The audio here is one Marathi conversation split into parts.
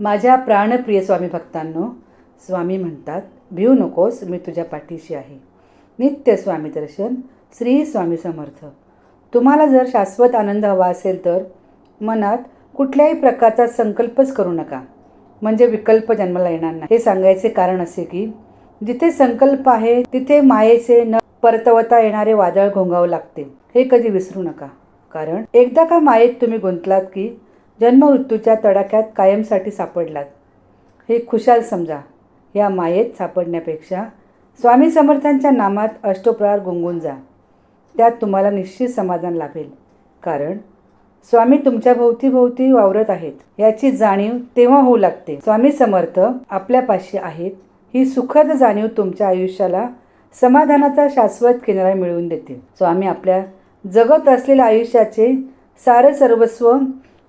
माझ्या प्राणप्रिय स्वामी भक्तांनो स्वामी म्हणतात भिऊ नकोस मी तुझ्या पाठीशी आहे. नित्य स्वामी दर्शन श्री स्वामी समर्थ. तुम्हाला जर शाश्वत आनंद हवा असेल तर मनात कुठल्याही प्रकारचा संकल्पच करू नका. म्हणजे विकल्प जन्माला येणार नाही. हे सांगायचे कारण असे की जिथे संकल्प आहे तिथे मायेचे न परतवता येणारे वादळ घोंगावं लागते. हे कधी विसरू नका. कारण एकदा का मायेत तुम्ही गुंतलात की जन्ममृत्यूच्या तडाख्यात कायमसाठी सापडलात. हे खुशाल समजा या मायेत सापडण्यापेक्षा स्वामी समर्थांच्या नामात अष्टोप्रहार गुंगून जा. त्यात तुम्हाला निश्चित समाधान लाभेल. कारण स्वामी तुमच्या भोवतीभोवती वावरत आहेत. याची जाणीव तेव्हा होऊ लागते. स्वामी समर्थ आपल्यापाशी आहेत. ही सुखद जाणीव तुमच्या आयुष्याला समाधानाचा शाश्वत किनारा मिळवून देते स्वामी आपल्या जगत असलेल्या आयुष्याचे सारे सर्वस्व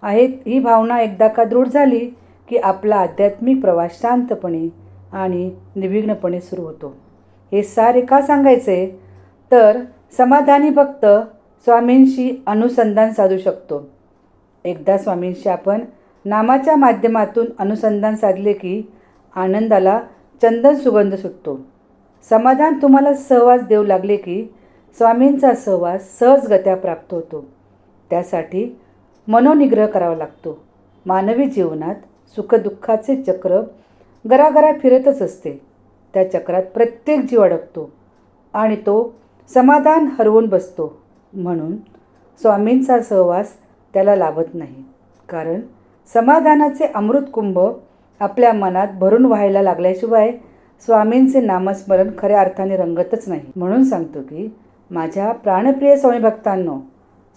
आहेत. ही भावना एकदा का दृढ झाली की आपला आध्यात्मिक प्रवास शांतपणे आणि निर्विघ्नपणे सुरू होतो. हे सारे का सांगायचे तर समाधानी भक्त स्वामींशी अनुसंधान साधू शकतो. एकदा स्वामींशी आपण नामाच्या माध्यमातून अनुसंधान साधले की आनंदाला चंदन सुगंध सुटतो. समाधान तुम्हाला सहवास देऊ लागले की स्वामींचा सहवास सहजगत्या प्राप्त होतो. त्यासाठी मनोनिग्रह करावा लागतो. मानवी जीवनात सुखदुःखाचे चक्र गरागरा फिरतच असते. त्या चक्रात प्रत्येक जीव अडकतो आणि तो समाधान हरवून बसतो. म्हणून स्वामींचा सहवास त्याला लाभत नाही. कारण समाधानाचे अमृतकुंभ आपल्या मनात भरून व्हायला लागल्याशिवाय स्वामींचे नामस्मरण खऱ्या अर्थाने रंगतच नाही. म्हणून सांगतो की माझ्या प्राणप्रिय स्वामी भक्तांनो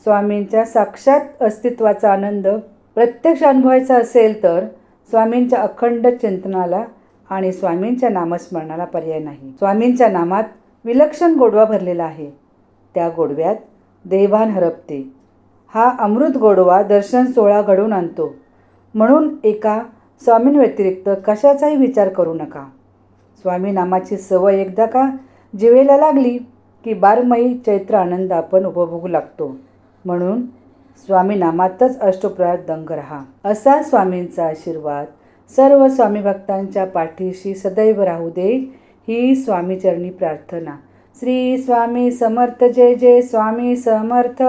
स्वामींच्या साक्षात अस्तित्वाचा आनंद प्रत्यक्ष अनुभवायचा असेल तर स्वामींच्या अखंड चिंतनाला आणि स्वामींच्या नामस्मरणाला पर्याय नाही. स्वामींच्या नामात विलक्षण गोडवा भरलेला आहे. त्या गोडव्यात देवान हरपते. हा अमृत गोडवा दर्शन सोहळा घडवून आणतो. म्हणून एका स्वामींव्यतिरिक्त कशाचाही विचार करू नका. स्वामी नामाची सवय एकदा का जिवेला लागली की बारमयी चैत्र आनंद आपण उपभोगू लागतो. म्हणून स्वामी नामातच अष्टप्रयात दंग रहा. असा स्वामींचा आशीर्वाद सर्व स्वामी भक्तांच्या पाठीशी सदैव राहू दे ही स्वामीचरणी प्रार्थना. श्री स्वामी समर्थ जय जय स्वामी समर्थ.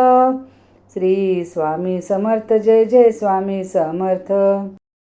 श्री स्वामी समर्थ जय जय स्वामी समर्थ.